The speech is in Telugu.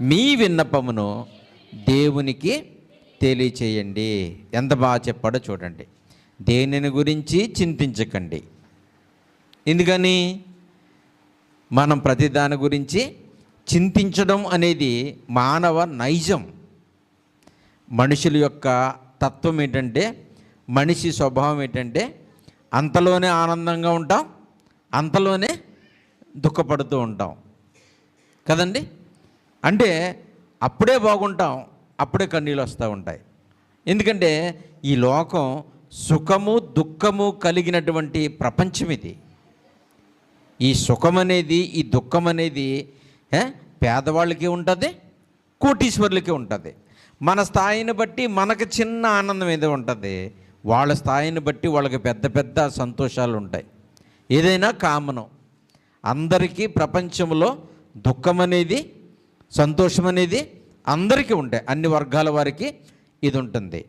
మీ విన్నపమును దేవునికి తెలియచేయండి. ఎంత బాగా చెప్పాడో చూడండి. దేనిని గురించి చింతించకండి. ఎందుకని? మనం ప్రతి దాని గురించి చింతించడం అనేది మానవ నైజం. మనుషుల యొక్క తత్వం ఏంటంటే మనిషి స్వభావం ఏంటంటే అంతలోనే ఆనందంగా ఉంటాం అంతలోనే దుఃఖపడుతూ ఉంటాం. కదండి? అంటే అప్పుడే బాగుంటాం అప్పుడే కన్నీళ్ళు వస్తూ ఉంటాయి. ఎందుకంటే ఈ లోకం సుఖము దుఃఖము కలిగినటువంటి ప్రపంచం ఇది. ఈ సుఖం అనేది ఈ దుఃఖం అనేది పేదవాళ్ళకి ఉంటుంది కోటీశ్వరులకి ఉంటుంది. మన స్థాయిని బట్టి మనకు చిన్న ఆనందం ఏదో ఉంటుంది. వాళ్ళ స్థాయిని బట్టి వాళ్ళకి పెద్ద పెద్ద సంతోషాలు ఉంటాయి. ఏదైనా కామనం. అందరికీ ప్రపంచంలో దుఃఖం అనేది సంతోషం అనేది అందరికీ ఉంటాయి అన్ని వర్గాల వారికి ఇది ఉంటుంది.